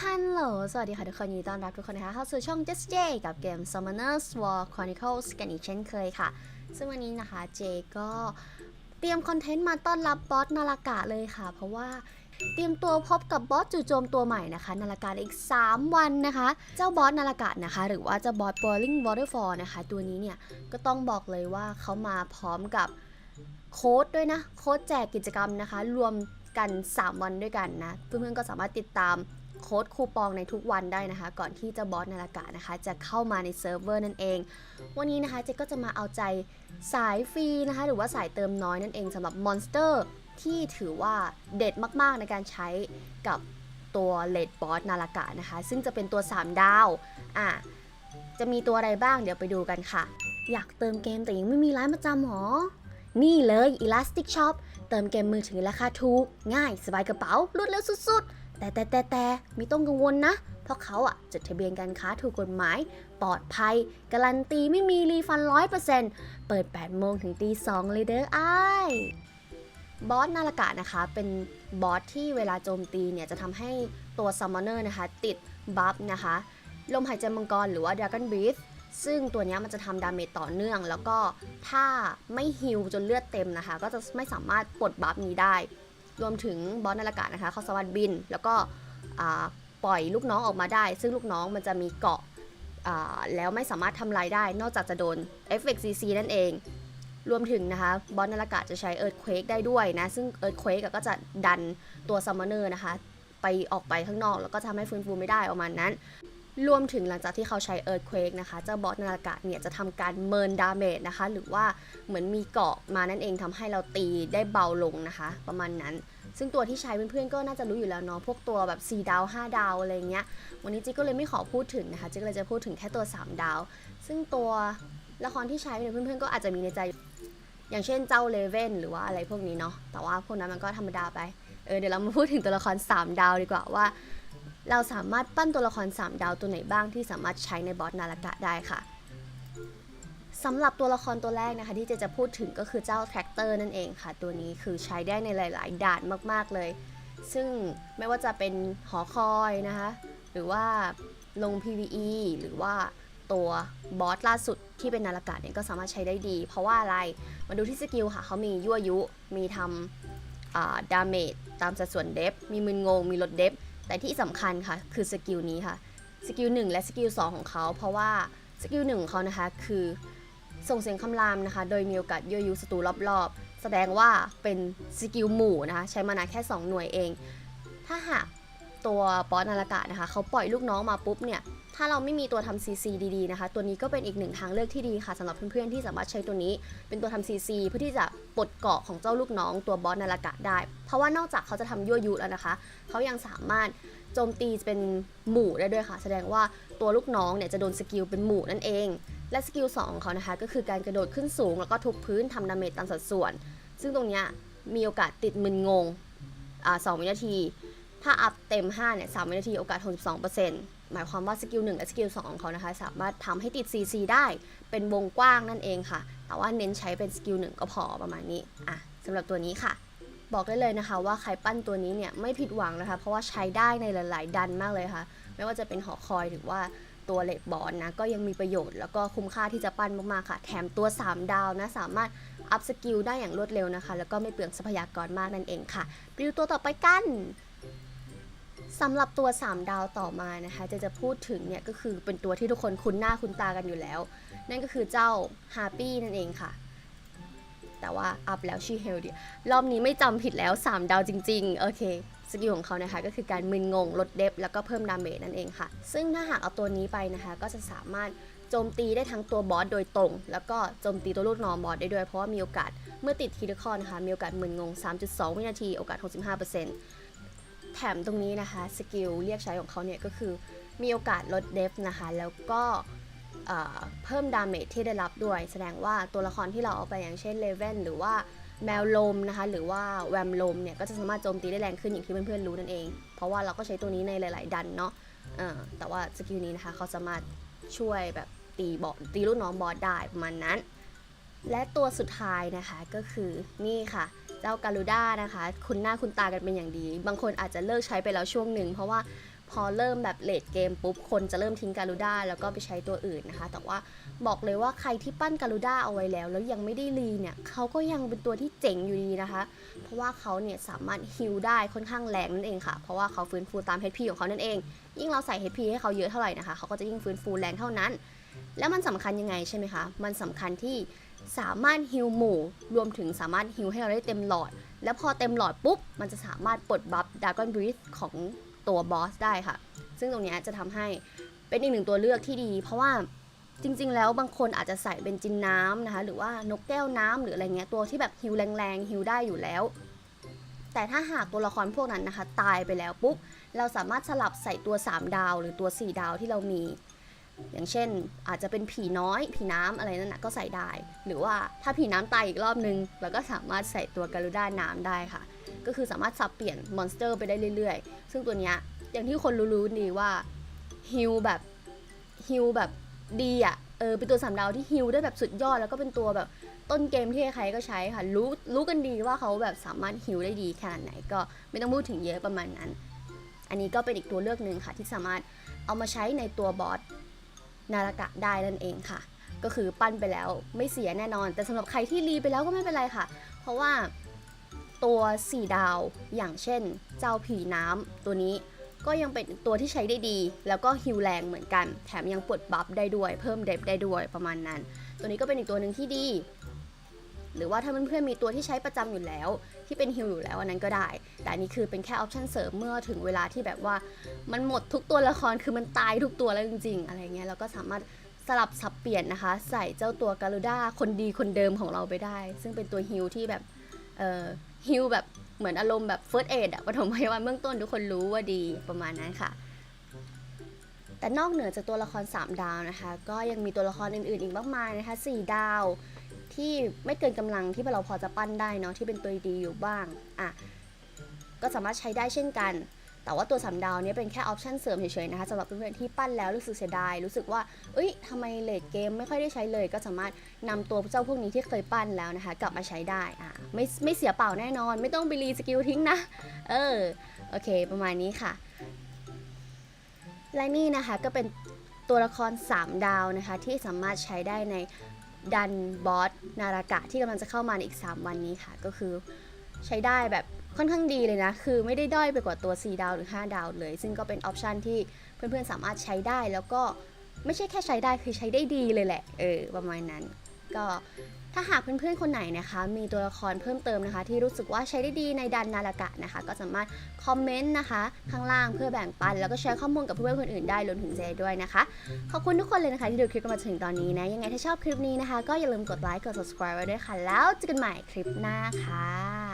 ฮัลโหล สวัสดีค่ะทุกคนยินดีต้อนรับทุกคนนะคะเข้าสู่ช่อง Just J กับเกม Summoners War Chronicles กันอีกเช่นเคยค่ะ ซึ่งวันนี้นะคะเจก็เตรียมคอนเทนต์มาต้อนรับบอสนาฬกะเลยค่ะ เพราะว่าเตรียมตัวพบกับบอสจู่โจมตัวใหม่นะคะนาฬกะอีก 3 วันนะคะ เจ้าบอสนาฬกะนะคะ หรือว่าเจ้าบอส Boiling Waterfall นะคะ ตัวนี้เนี่ยก็ต้องบอกเลยว่าเขามาพร้อมกับโค้ดด้วยนะ โค้ดแจกกิจกรรมนะคะ รวมกัน 3 วันด้วยกันนะ เพื่อนๆก็สามารถติดตาม โค้ดคูปองในทุกวันได้นะคะ ก่อนที่เจะบอสนาฬกะนะคะ จะเข้ามาในเซิร์ฟเวอร์นั่นเอง วันนี้นะคะเจ๊ก็จะมาเอาใจสายฟรีนะคะ หรือว่าสายเติมน้อยนั่นเองสำหรับมอนสเตอร์ที่ถือว่าเด็ดมากๆในการใช้กับตัวเลดบอสนาฬกะนะคะ ซึ่งจะเป็นตัว 3 ดาวอะจะมีตัวอะไรบ้างเดี๋ยวไปดูกันค่ะ อยากเติมเกมแต่ยังไม่มีร้านประจำหรอ นี่เลย Elastic Shop เติมเกมมือถือราคาถูก ง่ายสบายกระเป๋ารวดเร็วสุดๆ แต่แต่แต่แต่ไม่ต้องกังวลนะ เพราะเขาอะจดทะเบียนการค้าถูกกฎหมาย ปลอดภัย การันตีไม่มีรีฟันร้อยเปอร์เซ็นต์เปิด 8 โมงถึงตี2เลยเด้อไอ้บอสนาฬกะนะคะ เป็นบอสที่เวลาโจมตีเนี่ย จะทำให้ตัวซัมมอนเนอร์นะคะ ติดบัฟนะคะ ลมหายใจมังกรหรือว่า Dragon Breath ซึ่งตัวเนี้ยมันจะทำดาเมจต่อเนื่อง แล้วก็ถ้าไม่ฮิลจนเลือดเต็มนะคะ ก็จะไม่สามารถปลดบัฟนี้ได้ รวมถึงบอสนาฬกะนะคะเขาสามารถบิน แล้วก็ปล่อยลูกน้องออกมาได้ ซึ่งลูกน้องมันจะมีเกาะแล้วไม่สามารถทำลายได้ นอกจากจะโดนเอฟเฟกซีซีนั่นเอง รวมถึงนะคะบอสนาฬกะจะใช้เอิร์ธเควกได้ด้วยนะ ซึ่งเอิร์ธเควกก็จะดันตัวซัมมอนเนอร์นะคะ ไปออกไปข้างนอก แล้วก็ทำให้ฟื้นฟูไม่ได้ประมาณนั้น รวมถึงหลังจากที่เขาใช้ Earthquake นะคะ เจ้าบอสนาฬกะเนี่ยจะทำการเมินดาเมจนะคะ หรือว่าเหมือนมีเกาะมานั่นเองทำให้เราตีได้เบาลงนะคะ ประมาณนั้น ซึ่งตัวที่ใช้เพื่อนๆก็น่าจะรู้อยู่แล้วเนาะ พวกตัวแบบ 4 ดาว 5 ดาวอะไรเงี้ย วันนี้จิ๊กก็เลยไม่ขอพูดถึงนะคะ จิ๊กเลยจะพูดถึงแค่ตัว 3 ดาว ซึ่งตัวละครที่ใช้เนี่ยเพื่อนๆก็อาจจะมีในใจ อย่างเช่นเจ้าเลเว่นหรือว่าอะไรพวกนี้เนาะ แต่ว่าพวกนั้นมันก็ธรรมดาไป เออเดี๋ยวเรามาพูดถึงตัวละคร 3 ดาวดีกว่าว่า เราสามารถปั้นตัวละคร 3 ดาวตัวไหนบ้างที่สามารถใช้ในบอสนาฬกะได้ค่ะสำหรับตัวละครตัวแรกนะคะที่เจจะพูดถึงก็คือเจ้าแทรกเตอร์นั่นเองค่ะ ตัวนี้คือใช้ได้ในหลาย ๆ ด่านมากๆเลย ซึ่งไม่ว่าจะเป็นหอคอยนะคะ หรือว่าลง PVE หรือว่าตัวบอสล่าสุดที่เป็นนาฬกะเนี่ยก็สามารถใช้ได้ดี เพราะว่าอะไร มาดูที่สกิลค่ะเขามียั่วยุ มีทำดาเมจตามสัดส่วนเดฟ มีมึนงง มีลดเดฟ แต่ที่สำคัญค่ะคือสกิลนี้ค่ะสกิล1และสกิล2ของเขาเพราะว่าสกิล1ของเขานะคะคือส่งเสียงคำรามนะคะ โดยมีโอกาสยั่วยุศัตรูรอบๆ แสดงว่าเป็นสกิลหมู่นะคะ ใช้มานาแค่ 2 หน่วยเอง ถ้าหากตัวบอสนาฬกะนะคะ เขาปล่อยลูกน้องมาปุ๊บเนี่ย ถ้าเราไม่มีตัวทำ CC ดีๆนะคะ ตัวนี้ก็เป็นอีกหนึ่งทางเลือกที่ดีค่ะสำหรับเพื่อนๆที่สามารถใช้ตัวนี้ เป็นตัวทำ CC เพื่อที่จะปลดเกาะของเจ้าลูกน้องตัวบอสนาฬกะได้ เพราะว่านอกจากเขาจะทำยั่วยุแล้วนะคะ เขายังสามารถโจมตีเป็นหมู่ได้ด้วยค่ะ แสดงว่าตัวลูกน้องเนี่ยจะโดนสกิลเป็นหมู่นั่นเอง และสกิล2ของเขานะคะก็คือการกระโดดขึ้นสูงแล้วก็ทุบพื้นทำดาเมจตามสัดส่วน ซึ่งตรงนี้มีโอกาสติดมึนงงอ่า2วินาที ถ้าอัพเต็ม 5 เนี่ย 3 วินาที โอกาส 62% หมายความว่าสกิล1และสกิล2ของเขานะคะ สามารถทำให้ติด CC ได้เป็นวงกว้างนั่นเองค่ะ แต่ว่าเน้นใช้เป็นสกิล1ก็พอประมาณนี้อะสำหรับตัวนี้ค่ะบอกได้เลยนะคะว่าใครปั้นตัวนี้เนี่ยไม่ผิดหวังนะคะ เพราะว่าใช้ได้ในหลาย ๆ ดันมากเลยค่ะ ไม่ว่าจะเป็นหอคอยหรือว่าตัวเลดบอลนะก็ยังมีประโยชน์แล้วก็คุ้มค่าที่จะปั้นมาก ๆ ค่ะ แถมตัว 3 ดาวนะ สามารถอัพสกิลได้อย่างรวดเร็วนะคะ แล้วก็ไม่เปลืองทรัพยากรมากนั่นเองค่ะไปดูตัวต่อไปกัน สำหรับตัว 3 ดาวต่อมานะคะจะจะพูดถึงเนี่ยก็คือเป็นตัวที่ทุกคนคุ้นหน้าคุ้นตากันอยู่แล้ว นั่นก็คือเจ้าฮาร์ปี้นั่นเองค่ะ แต่ว่าอัพแล้วชื่อเฮลเดียรอบนี้ไม่จำผิดแล้ว 3 ดาวจริง ๆ โอเคสกิลของเขานะคะก็คือการมึนงง ลดเดฟแล้วก็เพิ่มดาเมจนั่นเองค่ะ ซึ่งถ้าหากเอาตัวนี้ไปนะคะ ก็จะสามารถโจมตีได้ทั้งตัวบอสโดยตรง แล้วก็โจมตีตัวลูกน้องบอสได้ด้วย เพราะว่ามีโอกาสเมื่อติดทีดคอนนะคะมีโอกาสมึนงง 3.2 วินาที โอกาส 65% แถมตรงนี้นะคะสกิลเรียกใช้ของเขาเนี่ยก็คือมีโอกาสลดเดฟนะคะ แล้วก็เพิ่มดาเมจที่ได้รับด้วย แสดงว่าตัวละครที่เราเอาไปอย่างเช่นเลเว่นหรือว่าแมวลมนะคะ หรือว่าแวมลมเนี่ยก็จะสามารถโจมตีได้แรงขึ้นอย่างที่เพื่อนๆรู้นั่นเอง เพราะว่าเราก็ใช้ตัวนี้ในหลาย ๆ ดันเนาะแต่ว่าสกิลนี้นะคะเขาสามารถช่วยแบบตีบอสตีลูกน้องบอสได้ประมาณนั้น และตัวสุดท้ายนะคะก็คือนี่ค่ะ เจ้าการูด้านะคะ คุณหน้าคุณตากันเป็นอย่างดี บางคนอาจจะเลิกใช้ไปแล้วช่วงหนึ่งเพราะว่าพพอเริ่มแบบเลดเกมปุ๊บ คนจะเริ่มทิ้งการูด้าแล้วก็ไปใช้ตัวอื่นนะคะ แต่ว่าบอกเลยว่าใครที่ปั้นการูด้าเอาไว้แล้ว แล้วยังไม่ได้รีเนี่ยเขาก็ยังเป็นตัวที่เจ๋งอยู่ดีนะคะ เพราะว่าเขาเนี่ยสามารถฮิลได้ค่อนข้างแรงนั่นเองค่ะ เพราะว่าเขาฟื้นฟูตาม HP ของเขานั่นเอง ยิ่งเราใส่ HP ให้เขาเยอะเท่าไหร่นะคะเขาก็จะยิ่งฟื้นฟูแรงเท่านั้น แล้วมันสำคัญยังไงใช่ไหมคะ มันสำคัญที่สามารถฮิลหมู่ รวมถึงสามารถฮิลให้เราได้เต็มหลอด แล้วพอเต็มหลอดปุ๊บ มันจะสามารถปลดบัฟดากอนบรีธของตัวบอสได้ค่ะ ซึ่งตรงนี้จะทำให้เป็นอีกหนึ่งตัวเลือกที่ดี เพราะว่าจริง ๆ แล้วบางคนอาจจะใส่เป็นจินน้ำนะคะ หรือว่านกแก้วน้ำหรืออะไรเงี้ยตัวที่แบบฮิลแรงๆฮิลได้อยู่แล้ว แต่ถ้าหากตัวละครพวกนั้นนะคะ ตายไปแล้วปุ๊บเราสามารถสลับใส่ตัว 3 ดาว หรือตัว 4 ดาวที่เรามี อย่างเช่น อาจจะเป็นผีน้อย ผีน้ำอะไรนั่นนะก็ใส่ได้ หรือว่าถ้าผีน้ำตายอีกรอบนึงเราก็สามารถใส่ตัวการูด้าน้ำได้ค่ะ ก็คือสามารถสับเปลี่ยนมอนสเตอร์ไปได้เรื่อยๆ ซึ่งตัวเนี้ยอย่างที่คนรู้ๆดีว่าฮิลแบบฮิลแบบดีอะเออเป็นตัวสามดาวที่ฮิลได้แบบสุดยอด แล้วก็เป็นตัวแบบต้นเกมที่ใครๆก็ใช้ค่ะรู้รู้กันดีว่าเขาแบบสามารถฮิลได้ดีขนาดไหนก็ไม่ต้องพูดถึงเยอะประมาณนั้น อันนี้ก็เป็นอีกตัวเลือกหนึ่งค่ะที่สามารถเอามาใช้ในตัวบอส นารากะได้นั่นเองค่ะ ก็คือปั้นไปแล้วไม่เสียแน่นอน แต่สำหรับใครที่รีไปแล้วก็ไม่เป็นไรค่ะ เพราะว่าตัว 4 ดาวอย่างเช่น เจ้าผีน้ำตัวนี้ก็ยังเป็นตัวที่ใช้ได้ดี แล้วก็ฮิลแรงเหมือนกัน แถมยังปลดบัฟได้ด้วย เพิ่มเดฟได้ด้วยประมาณนั้น ตัวนี้ก็เป็นอีกตัวหนึ่งที่ดี หรือว่าถ้าเพื่อนๆมีตัวที่ใช้ประจำอยู่แล้ว ที่เป็นฮิลอยู่แล้วอันนั้นก็ได้ แต่อันนี้คือเป็นแค่ออปชันเสริมเมื่อถึงเวลาที่แบบว่ามันหมดทุกตัวละครคือมันตายทุกตัวแล้วจริง ๆ อะไรเงี้ยเราก็สามารถสลับสับเปลี่ยนนะคะ ใส่เจ้าตัวการูด้าคนดีคนเดิมของเราไปได้ ซึ่งเป็นตัวฮิลที่แบบเอ่อฮิลแบบเหมือนอารมณ์แบบเฟิร์สเอดอะปฐมพยาบาลเบื้องต้นทุกคนรู้ว่าดีประมาณนั้นค่ะแต่นอกเหนือจากตัวละคร 3 ดาวนะคะ ก็ยังมีตัวละครอื่นๆ อีกมากมายนะคะ 4 ดาว ที่ไม่เกินกำลังที่เราพอจะปั้นได้เนาะที่เป็นตัวดีอยู่บ้างอะก็สามารถใช้ได้เช่นกัน แต่ว่าตัวสามดาวนี้เป็นแค่ออปชันเสริมเฉยๆนะคะสำหรับเพื่อนๆที่ปั้นแล้วรู้สึกเสียดาย รู้สึกว่า เอ้ยทำไมเลดเกมไม่ค่อยได้ใช้เลย ก็สามารถนำตัวเจ้าพวกนี้ที่เคยปั้นแล้วนะคะ กลับมาใช้ได้อะไม่ไม่เสียเปล่าแน่นอน ไม่ต้องไปรีสกิลทิ้งนะ เออโอเค ประมาณนี้ค่ะ และนี่นะคะก็เป็นตัวละคร 3 ดาวนะคะที่สามารถใช้ได้ใน ดันบอสนารากะที่กำลังจะเข้ามาในอีก 3 วันนี้ค่ะ ก็คือใช้ได้แบบค่อนข้างดีเลยนะ คือไม่ได้ด้อยไปกว่าตัว 4 ดาวหรือ 5 ดาวเลย ซึ่งก็เป็นออปชันที่เพื่อนๆสามารถใช้ได้แล้วก็ไม่ใช่แค่ใช้ได้คือใช้ได้ดีเลยแหละ เออ ประมาณนั้น ก็ ถ้าหากเพื่อนๆคนไหนนะคะ มีตัวละครเพิ่มเติมนะคะ ที่รู้สึกว่าใช้ได้ดีในดันนารากะนะคะ ก็สามารถคอมเมนต์นะคะ ข้างล่างเพื่อแบ่งปัน แล้วก็แชร์ข้อมูลกับเพื่อนๆคนอื่นได้รวมถึงเจด้วยนะคะ ขอบคุณทุกคนเลยนะคะที่ดูคลิปกันมาถึงตอนนี้นะยังไงถ้าชอบคลิปนี้นะคะ ก็อย่าลืมกดไลค์กด subscribe ไว้ด้วยค่ะ แล้วเจอกันใหม่คลิปหน้าค่ะ